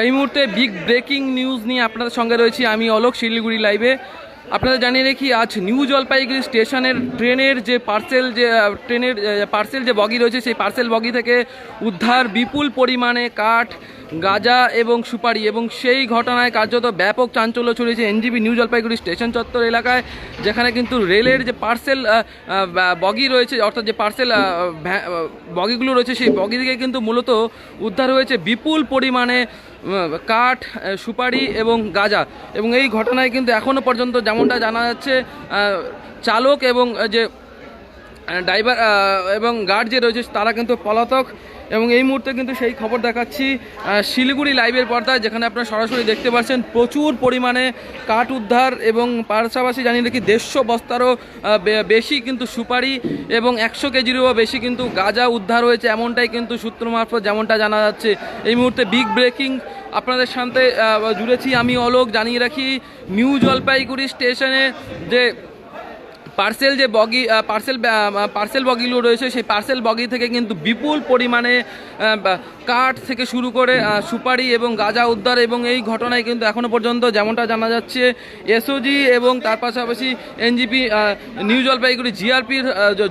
এই মুহূর্তে big breaking news নিয়ে আপনাদের সঙ্গে রয়েছি আমি অলোক শিলিগুড়ি লাইভে আপনাদের জানিয়ে রেখি, আজ নিউ জলপাইগুড়ি স্টেশনের ট্রেনের যে পার্সেল যে ট্রেনের পার্সেল যে বগি রয়েছে, সেই পার্সেল বগি থেকে উদ্ধার বিপুল পরিমাণে কাঠ, গাঁজা এবং সুপারি এবং সেই ঘটনায় কার্যত ব্যাপক চাঞ্চল্য ছড়িয়েছে এনজিবি নিউ জলপাইগুড়ি স্টেশন চত্বর এলাকায়, যেখানে কিন্তু রেলের যে পার্সেল বগি রয়েছে, অর্থাৎ যে পার্সেল বগিগুলো রয়েছে, সেই বগি থেকে কিন্তু মূলত উদ্ধার হয়েছে বিপুল পরিমাণে কাঠ সুপারি এবং গাঁজা। এবং এই ঘটনায় কিন্তু এখনও পর্যন্ত যেমনটা জানা যাচ্ছে চালক এবং যে ড্রাইভার এবং গার্ড যে রয়েছে, তারা কিন্তু পলাতক। এবং এই মুহূর্তে কিন্তু সেই খবর দেখাচ্ছি শিলিগুড়ি লাইভের পর্দায়, যেখানে আপনারা সরাসরি দেখতে পাচ্ছেন প্রচুর পরিমাণে কাঠ উদ্ধার এবং পাশাপাশি জানিয়ে রাখি দেড়শো বস্তারও বেশি কিন্তু সুপারি এবং একশো কেজিরও বেশি কিন্তু গাঁজা উদ্ধার হয়েছে, এমনটাই কিন্তু সূত্র মারফত যেমনটা জানা যাচ্ছে। এই মুহূর্তে বিগ ব্রেকিং, আপনাদের সাথে জুড়েছি আমি অলোক, জানিয়ে রাখি, নিউ জলপাইগুড়ি স্টেশনে যে পার্সেল যে বগি পার্সেল পার্সেল বগিগুলো রয়েছে, সেই পার্সেল বগি থেকে কিন্তু বিপুল পরিমাণে কাঠ থেকে শুরু করে সুপারি এবং গাঁজা উদ্ধার এবং এই ঘটনায় কিন্তু এখনও পর্যন্ত যেমনটা জানা যাচ্ছে এসওজি এবং তার পাশাপাশি এনজিপি নিউ জলপাইগুড়ি জিআরপির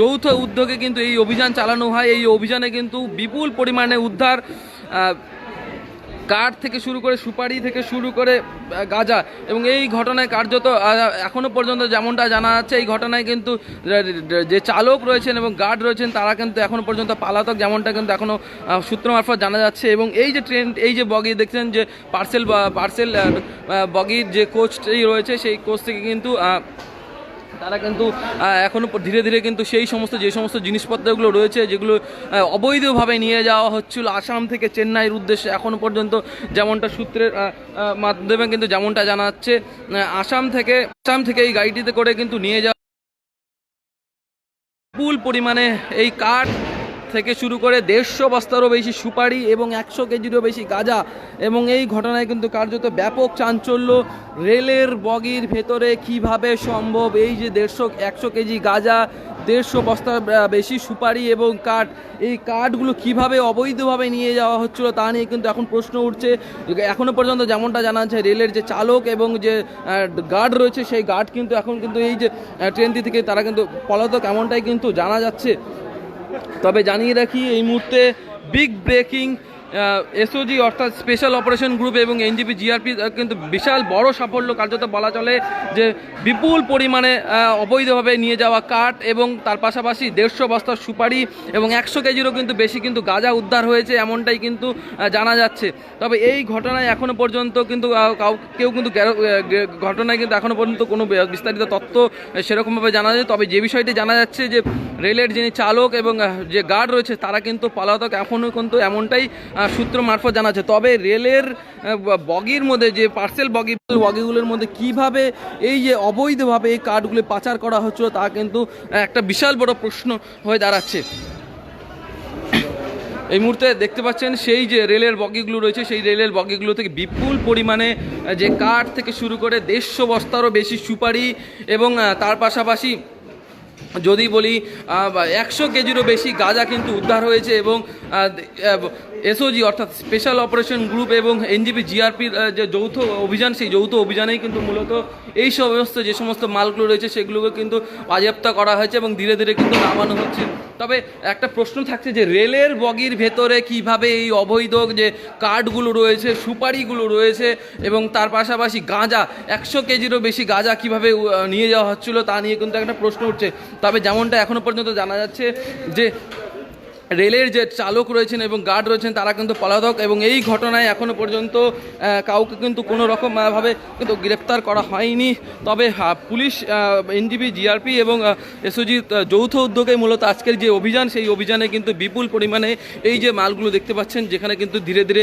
যৌথ উদ্যোগে কিন্তু এই অভিযান চালানো হয়। এই অভিযানে কিন্তু বিপুল পরিমাণে উদ্ধার কাঠ থেকে শুরু করে সুপারি থেকে শুরু করে গাঁজা এবং এই ঘটনায় কার্যত এখনও পর্যন্ত যেমনটা জানা যাচ্ছে এই ঘটনায় কিন্তু যে চালক রয়েছেন এবং গার্ড রয়েছেন তারা কিন্তু এখনও পর্যন্ত পালাতক যেমনটা কিন্তু এখনও আহ, সূত্র মারফত জানা যাচ্ছে এবং এই যে ট্রেন এই যে বগি দেখছেন যে পার্সেল পার্সেল বগির যে কোচটি রয়েছে সেই কোচ থেকে কিন্তু তারা কিন্তু এখনও ধীরে ধীরে কিন্তু সেই সমস্ত, যে সমস্ত জিনিসপত্রগুলো রয়েছে, যেগুলো অবৈধভাবে নিয়ে যাওয়া হচ্ছিল আসাম থেকে চেন্নাইয়ের উদ্দেশ্যে এখনও পর্যন্ত যেমনটা সূত্রের মাধ্যমে কিন্তু যেমনটা জানা যাচ্ছে আসাম থেকে আসাম থেকে এই গাড়িটিতে করে কিন্তু নিয়ে যাওয়া বিপুল পরিমাণে এই কাঠ থেকে শুরু করে দেড়শো বস্তারও বেশি সুপারি এবং একশো কেজিরও বেশি গাঁজা। এবং এই ঘটনায় কিন্তু কার্যত ব্যাপক চাঞ্চল্য। রেলের বগির ভেতরে কীভাবে সম্ভব এই যে দেড়শো, একশো কেজি গাঁজা, দেড়শো বস্তার বেশি সুপারি এবং কাঠ, এই কাঠগুলো কীভাবে অবৈধভাবে নিয়ে যাওয়া হচ্ছিল তা নিয়ে কিন্তু এখন প্রশ্ন উঠছে। এখনও পর্যন্ত যেমনটা জানা যাচ্ছে, রেলের যে চালক এবং যে গার্ড রয়েছে, সেই গার্ড কিন্তু এখন কিন্তু এই যে ট্রেনটি থেকে তারা কিন্তু পলাতক, এমনটাই কিন্তু জানা যাচ্ছে। তবে জানিয়ে রাখি এই মুহূর্তে বিগ ব্রেকিং এসওজি অর্থাৎ স্পেশাল অপারেশন গ্রুপ এবং এনজিপি জিআরপি কিন্তু বিশাল বড় সাফল্য কার্যত বলা চলে যে বিপুল পরিমাণে অবৈধভাবে নিয়ে যাওয়া কাঠ এবং তার পাশাপাশি দেড়শো বস্তার সুপারি এবং একশো কেজিরও কিন্তু বেশি কিন্তু গাঁজা উদ্ধার হয়েছে এমনটাই কিন্তু জানা যাচ্ছে। তবে এই ঘটনায় এখনও পর্যন্ত কিন্তু কাউ কিন্তু ঘটনায় কিন্তু এখনও পর্যন্ত কোনো বিস্তারিত তথ্য সেরকমভাবে জানা যায় তবে যে বিষয়টি জানা যাচ্ছে যে রেলের যিনি চালক এবং যে গার্ড রয়েছে, তারা কিন্তু পলাতক এখনও কিন্তু এমনটাই সূত্র মারফত জানা যাচ্ছে তবে রেলের বগির মধ্যে যে পার্সেল বগি, বগিগুলোর মধ্যে কীভাবে এই যে অবৈধভাবে এই কার্ডগুলি পাচার করা হচ্ছিল তা কিন্তু একটা বিশাল বড় প্রশ্ন হয়ে দাঁড়াচ্ছে। এই মুহূর্তে দেখতে পাচ্ছেন সেই যে রেলের বগিগুলো রয়েছে, সেই রেলের বগিগুলো থেকে বিপুল পরিমাণে যে কাঠ থেকে শুরু করে দেড়শো বস্তারও বেশি সুপারি এবং তার পাশাপাশি যদি বলি একশো কেজিরও বেশি গাঁজা কিন্তু উদ্ধার হয়েছে এবং এসওজি অর্থাৎ স্পেশাল অপারেশন গ্রুপ এবং এনজিপি জিআরপির যে যৌথ অভিযান, সেই যৌথ অভিযানেই কিন্তু মূলত এই সমস্ত যে সমস্ত মালগুলো রয়েছে, সেগুলোকে কিন্তু বাজেয়াপ্ত করা হয়েছে এবং ধীরে ধীরে কিন্তু নামানো হচ্ছে। তবে একটা প্রশ্ন থাকছে যে, রেলের বগির ভেতরে কীভাবে এই অবৈধ যে কার্ডগুলো রয়েছে, সুপারিগুলো রয়েছে এবং তার পাশাপাশি গাঁজা, একশো কেজিরও বেশি গাঁজা কীভাবে নিয়ে যাওয়া হচ্ছিল তা নিয়ে কিন্তু একটা প্রশ্ন উঠছে। তবে যেমনটা এখনও পর্যন্ত জানা যাচ্ছে যে রেলের যে চালক রয়েছেন এবং গার্ড রয়েছেন তারা কিন্তু পলাতক এবং এই ঘটনায় এখনও পর্যন্ত কাউকে কিন্তু কোনো রকম আহ, ভাবে কিন্তু গ্রেপ্তার করা হয়নি। তবে পুলিশ এনজিবি জিআরপি এবং এসওজি যৌথ উদ্যোগে মূলত আজকের যে অভিযান সেই অভিযানে কিন্তু বিপুল পরিমাণে এই যে মালগুলো দেখতে পাচ্ছেন যেখানে কিন্তু ধীরে ধীরে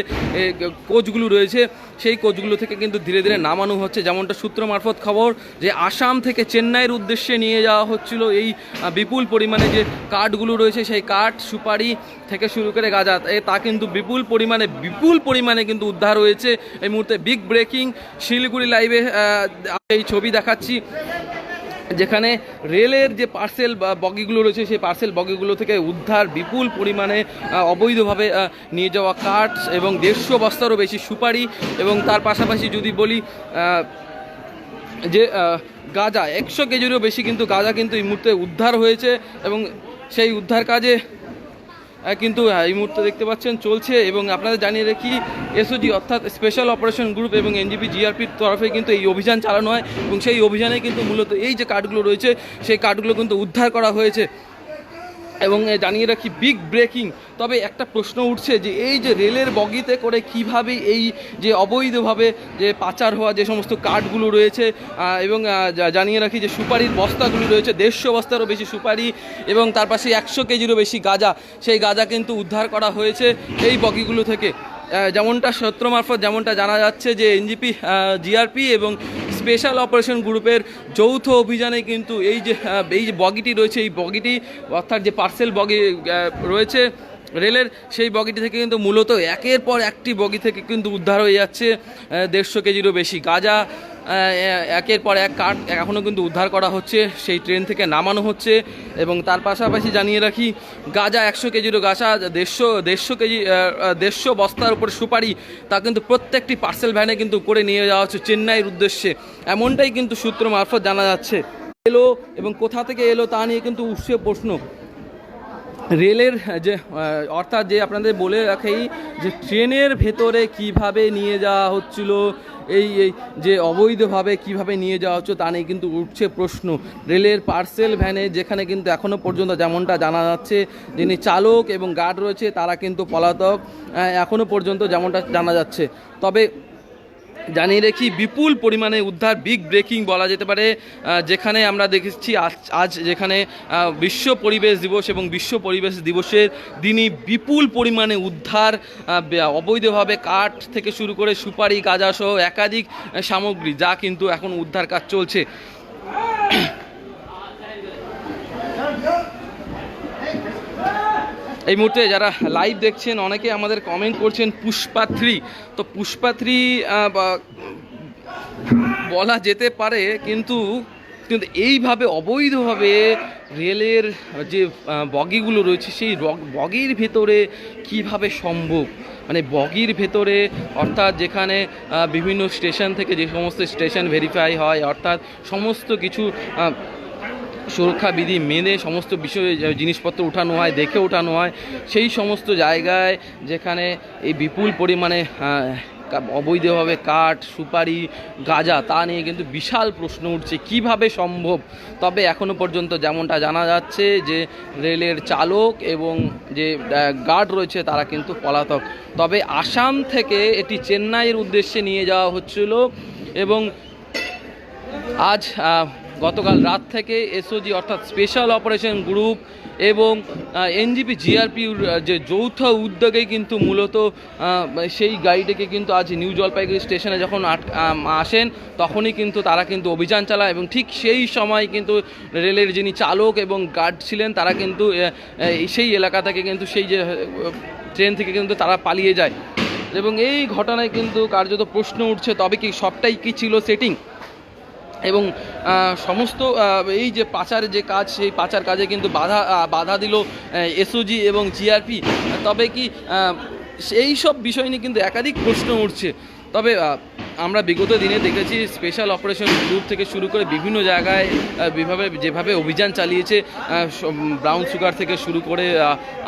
কোচগুলো রয়েছে। সেই কোচগুলো থেকে কিন্তু ধীরে ধীরে নামানো হচ্ছে। যেমনটা সূত্র মারফত খবর যে আসাম থেকে চেন্নাইয়ের উদ্দেশ্যে নিয়ে যাওয়া হচ্ছিল এই বিপুল পরিমাণে যে কাঠগুলো রয়েছে, সেই কাঠ সুপারি থেকে শুরু করে গাঁজা তা কিন্তু বিপুল পরিমাণে বিপুল পরিমাণে কিন্তু উদ্ধার হয়েছে। এই মুহূর্তে বিগ ব্রেকিং শিলিগুড়ি লাইভে এই ছবি দেখাচ্ছি। যেখানে রেলের যে পার্সেল বগিগুলো রয়েছে, সেই পার্সেল বগিগুলো থেকে উদ্ধার বিপুল পরিমাণে অবৈধভাবে নিয়ে যাওয়া কাঠ এবং দেড়শো বস্তারও বেশি সুপারি এবং তার পাশাপাশি যদি বলি যে গাজা, একশো কেজিরও বেশি কিন্তু গাঁজা কিন্তু এই মুহূর্তে উদ্ধার হয়েছে এবং সেই উদ্ধার কাজে কিন্তু আহ, এই মুহূর্তে দেখতে পাচ্ছেন চলছে এবং আপনাদের জানিয়ে রাখি এসওজি অর্থাৎ স্পেশাল অপারেশন গ্রুপ এবং এনজিপি জিআরপির তরফে কিন্তু এই অভিযান চালানো হয় এবং সেই অভিযানে কিন্তু মূলত এই যে কার্ডগুলো রয়েছে সেই কার্ডগুলো কিন্তু উদ্ধার করা হয়েছে। এবং জানিয়ে রাখি বিগ ব্রেকিং তবে একটা প্রশ্ন উঠছে যে, এই যে রেলের বগিতে করে কীভাবে এই যে অবৈধভাবে যে পাচার হওয়া যে সমস্ত কার্ডগুলো রয়েছে এবং জানিয়ে রাখি যে সুপারির বস্তাগুলি রয়েছে, দেড়শো বস্তারও বেশি সুপারি এবং তার পাশে একশো কেজিরও বেশি গাঁজা। সেই গাঁজা কিন্তু উদ্ধার করা হয়েছে এই বগিগুলো থেকে। যেমনটা সূত্র মারফত যেমনটা জানা যাচ্ছে যে, এনজিপি জিআরপি এবং স্পেশাল অপারেশন গ্রুপের যৌথ অভিযানে কিন্তু এই যে এই যে বগিটি রয়েছে, এই বগিটি, অর্থাৎ যে পার্সেল বগি রয়েছে রেলের, সেই বগিটি থেকে কিন্তু মূলত একের পর একটি বগি থেকে কিন্তু উদ্ধার হয়ে যাচ্ছে দেড়শো কেজিরও বেশি গাঁজা। একের পর এক কাঠ এখনও কিন্তু উদ্ধার করা হচ্ছে। সেই ট্রেন থেকে নামানো হচ্ছে এবং তার পাশাপাশি জানিয়ে রাখি, গাঁজা একশো কেজিরও গাছা দেড়শো দেড়শো কেজি দেড়শো বস্তার উপর সুপারি, তা কিন্তু প্রত্যেকটি পার্সেল ভ্যানে কিন্তু করে নিয়ে যাওয়া হচ্ছে চেন্নাইয়ের উদ্দেশ্যে। এমনটাই কিন্তু সূত্র মারফত জানা যাচ্ছে। এলো এবং কোথা থেকে এলো তা নিয়ে কিন্তু উৎসে প্রশ্ন। রেলের যে অর্থাৎ যে আপনাদের বলে রাখি যে ট্রেনের ভেতরে কীভাবে নিয়ে যাওয়া হচ্ছিল, এই এই যে অবৈধভাবে কীভাবে নিয়ে যাওয়া হচ্ছে তা নিয়ে কিন্তু উঠছে প্রশ্ন। রেলের পার্সেল ভ্যানে যেখানে কিন্তু এখনও পর্যন্ত যেমনটা জানা যাচ্ছে, যিনি চালক এবং গার্ড রয়েছে, তারা কিন্তু পলাতক এখনও পর্যন্ত যেমনটা জানা যাচ্ছে। তবে জানিয়ে রেখি, বিপুল পরিমাণে উদ্ধার বিগ ব্রেকিং বলা যেতে পারে যেখানে আমরা দেখেছি আজ আজ যেখানে বিশ্ব পরিবেশ দিবস এবং বিশ্ব পরিবেশ দিবসের দিনই বিপুল পরিমাণে উদ্ধার অবৈধভাবে কাঠ থেকে শুরু করে সুপারি গাঁজাসহ একাধিক সামগ্রী, যা কিন্তু এখন উদ্ধার কাজ চলছে। এই মুহূর্তে যারা লাইভ দেখছেন, অনেকে আমাদের কমেন্ট করছেন পুষ্পা থ্রি তো পুষ্পা থ্রি বলা যেতে পারে, কিন্তু কিন্তু এইভাবে অবৈধভাবে রেলের যে বগিগুলো রয়েছে, সেই বগির ভেতরে কীভাবে সম্ভব? মানে বগির ভেতরে, অর্থাৎ যেখানে বিভিন্ন স্টেশন থেকে যে সমস্ত স্টেশন ভেরিফাই হয়, অর্থাৎ সমস্ত কিছু আহ, সুরক্ষা বিধি মেনে সমস্ত বিষয়ে জিনিসপত্র উঠানো হয় দেখে উঠানো হয়। সেই সমস্ত জায়গায় যেখানে এই বিপুল পরিমাণে অবৈধভাবে কাঠ সুপারি গাঁজা তা নিয়ে কিন্তু বিশাল প্রশ্ন উঠছে কীভাবে সম্ভব? তবে এখনও পর্যন্ত যেমনটা জানা যাচ্ছে যে রেলের চালক এবং যে গার্ড রয়েছে তারা কিন্তু পলাতক। তবে আসাম থেকে এটি চেন্নাইয়ের উদ্দেশ্যে নিয়ে যাওয়া হচ্ছিল এবং আজ গতকাল রাত থেকে এসওজি অর্থাৎ স্পেশাল অপারেশন গ্রুপ এবং এনজিপি জিআরপির যে যৌথ উদ্যোগে কিন্তু মূলত সেই গাড়িটিকে কিন্তু আজ নিউ জলপাইগুড়ি স্টেশনে যখন আসেন, তখনই কিন্তু তারা কিন্তু অভিযান চালায় এবং ঠিক সেই সময় কিন্তু রেলের যিনি চালক এবং গার্ড ছিলেন, তারা কিন্তু সেই এলাকা থেকে কিন্তু সেই যে ট্রেন থেকে কিন্তু তারা পালিয়ে যায়। এবং এই ঘটনায় কিন্তু কার্যত প্রশ্ন উঠছে, তবে কি সবটাই কি ছিল সেটিং? এবং সমস্ত এই যে পাচার যে কাজ, সেই পাচার কাজে কিন্তু বাধা বাধা দিল এসওজি এবং জিআরপি তবে কি সেই সব বিষয় নিয়ে কিন্তু একাধিক প্রশ্ন উঠছে। তবে আমরা বিগত দিনে দেখেছি স্পেশাল অপারেশন গ্রুপ থেকে শুরু করে বিভিন্ন জায়গায় বিভাবে, যেভাবে অভিযান চালিয়েছে ব্রাউন সুগার থেকে শুরু করে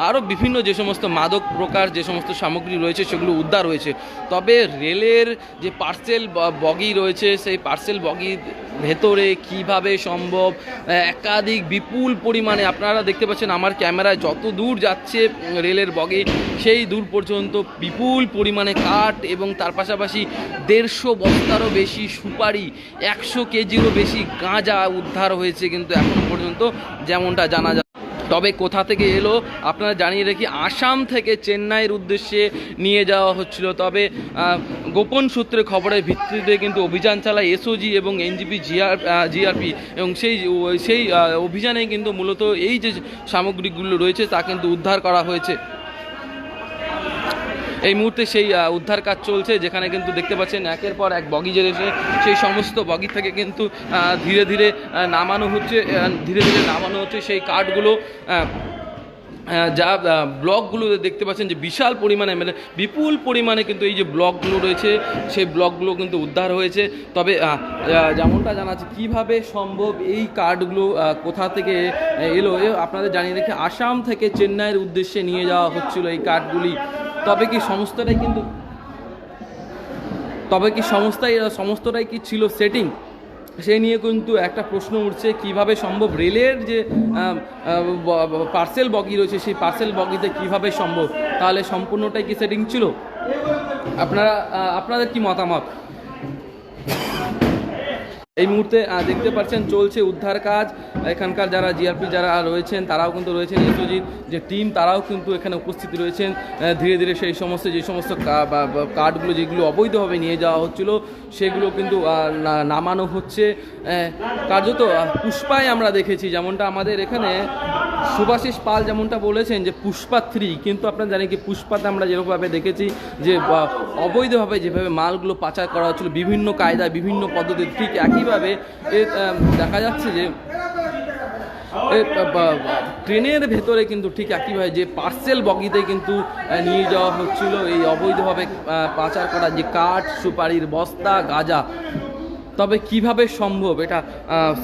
আরও বিভিন্ন যে সমস্ত মাদক প্রকার যে সমস্ত সামগ্রী রয়েছে, সেগুলো উদ্ধার হয়েছে। তবে রেলের যে পার্সেল বগি রয়েছে, সেই পার্সেল বগির ভেতরে কীভাবে সম্ভব? একাধিক বিপুল পরিমাণে আপনারা দেখতে পাচ্ছেন, আমার ক্যামেরায় যত দূর যাচ্ছে রেলের বগে, সেই দূর পর্যন্ত বিপুল পরিমাণে কাঠ এবং তার পাশাপাশি দেড়শো বস্তারও বেশি সুপারি, একশো কেজিরও বেশি গাঁজা উদ্ধার হয়েছে কিন্তু এখনও পর্যন্ত যেমনটা জানা যায় তবে কোথা থেকে এলো আপনারা জানিয়ে রাখি, আসাম থেকে চেন্নাইয়ের উদ্দেশ্যে নিয়ে যাওয়া হচ্ছিল। তবে গোপন সূত্রে খবরের ভিত্তিতে কিন্তু অভিযান চালায় এসওজি এবং এনজিপি জিআর জিআরপি এবং সেই সেই অভিযানে কিন্তু মূলত এই যে সামগ্রীগুলো রয়েছে তা কিন্তু উদ্ধার করা হয়েছে। এই মুহূর্তে সেই উদ্ধার কাজ চলছে, যেখানে কিন্তু দেখতে পাচ্ছেন একের পর এক বগি জেরেছে সেই সমস্ত বগি থেকে কিন্তু ধীরে ধীরে নামানো হচ্ছে ধীরে ধীরে নামানো হচ্ছে সেই কাঠগুলো যা ব্লকগুলো দেখতে পাচ্ছেন যে বিশাল পরিমাণে মানে বিপুল পরিমাণে কিন্তু এই যে ব্লকগুলো রয়েছে, সেই ব্লকগুলো কিন্তু উদ্ধার হয়েছে। তবে যেমনটা জানা আছে কীভাবে সম্ভব এই কার্ডগুলো কোথা থেকে এলো আপনাদের জানিয়ে রেখে আসাম থেকে চেন্নাইয়ের উদ্দেশ্যে নিয়ে যাওয়া হচ্ছিল এই কার্ডগুলি তবে কি সমস্তটাই কিন্তু তবে কি সমস্তাই, সমস্তটাই কি ছিল সেটিং সেই নিয়ে কিন্তু একটা প্রশ্ন উঠছে, কীভাবে সম্ভব? রেলের যে পার্সেল বগি রয়েছে, সেই পার্সেল বগিতে কীভাবে সম্ভব? তাহলে সম্পূর্ণটাই কি সেটিং ছিল? আপনারা আপনাদের কি মতামত? এই মুহূর্তে দেখতে পাচ্ছেন চলছে উদ্ধার কাজ। এখানকার যারা জিআরপি যারা রয়েছেন, তারাও কিন্তু রয়েছেন এসওজির যে টিম, তারাও কিন্তু এখানে উপস্থিত রয়েছেন। ধীরে ধীরে সেই সমস্ত, যে সমস্ত কার্ডগুলো যেগুলো অবৈধভাবে নিয়ে যাওয়া হচ্ছিল, সেগুলো কিন্তু নামানো হচ্ছে। কার্যত পুষ্পায় আমরা দেখেছি যেমনটা আমাদের এখানে সুভাষিস পাল যেমনটা বলেছেন যে পুষ্পা থ্রি, কিন্তু আপনারা জানেন কি, পুষ্পাতে আমরা যেরকমভাবে দেখেছি যে অবৈধভাবে যেভাবে মালগুলো পাচার করা হচ্ছিল, বিভিন্ন কায়দায়, বিভিন্ন পদ্ধতি ঠিক একইভাবে এ দেখা যাচ্ছে যে ট্রেনের ভেতরে কিন্তু ঠিক একইভাবে যে পার্সেল বগিতে কিন্তু নিয়ে যাওয়া হচ্ছিল এই অবৈধভাবে পাচার করা যে কাঠ, সুপারির বস্তা, গাঁজা। তবে কীভাবে সম্ভব এটা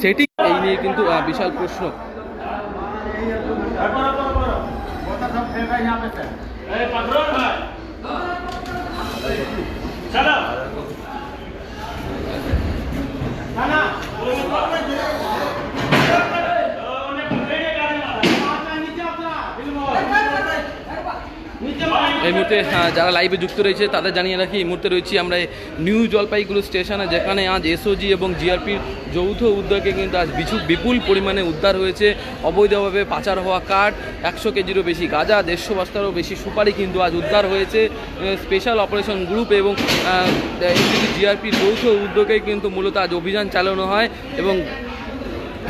সেটি এই নিয়ে কিন্তু বিশাল প্রশ্ন। करो करो करो वो तो सब खेल रहा है यहाँ पे सर ए पकड़ो भाई चलो ना ना नीचे नीचे এই মুহূর্তে যারা লাইভে যুক্ত রয়েছে, তাদের জানিয়ে রাখি, এই মুহূর্তে রয়েছি আমরা নিউ জলপাইগুড়ি স্টেশনে যেখানে আজ এসওজি এবং জিআরপির যৌথ উদ্যোগে কিন্তু আজ বিছু বিপুল পরিমাণে উদ্ধার হয়েছে। অবৈধভাবে পাচার হওয়া কাঠ, একশো কেজিরও বেশি গাঁজা, দেড়শো বস্তারও বেশি সুপারি কিন্তু আজ উদ্ধার হয়েছে। স্পেশাল অপারেশন গ্রুপ এবং জিআরপির যৌথ উদ্যোগে কিন্তু মূলত আজ অভিযান চালানো হয় এবং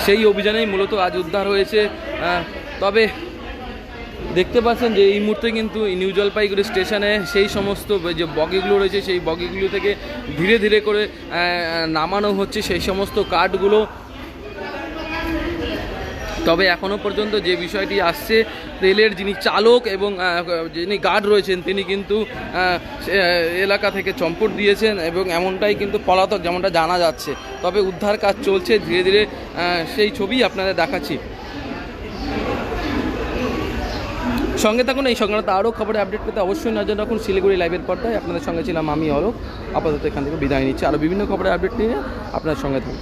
সেই অভিযানেই মূলত আজ উদ্ধার হয়েছে। তবে দেখতে পাচ্ছেন যে এই মুহূর্তে কিন্তু নিউ জলপাইগুড়ি স্টেশনে সেই সমস্ত যে বগিগুলো রয়েছে, সেই বগিগুলো থেকে ধীরে ধীরে করে নামানো হচ্ছে সেই সমস্ত কাঠগুলো। তবে এখনও পর্যন্ত যে বিষয়টি আসছে, রেলের যিনি চালক এবং যিনি গার্ড রয়েছেন, তিনি কিন্তু এলাকা থেকে চম্পট দিয়েছেন এবং এমনটাই কিন্তু পলাতক যেমনটা জানা যাচ্ছে। তবে উদ্ধার কাজ চলছে, ধীরে ধীরে সেই ছবি আপনাদের দেখাচ্ছি। সঙ্গে থাকুন, এই সংক্রান্ত আরও খবরে আপডেট পেতে অবশ্যই নজর রাখুন শিলিগুড়ি লাইভের পর্দায়। আপনাদের সঙ্গে ছিলাম আমি, অলোক। আপাতত এখান থেকে বিদায় নিচ্ছি। আরও বিভিন্ন খবরের আপডেট নিয়ে আপনার সঙ্গে থাকব।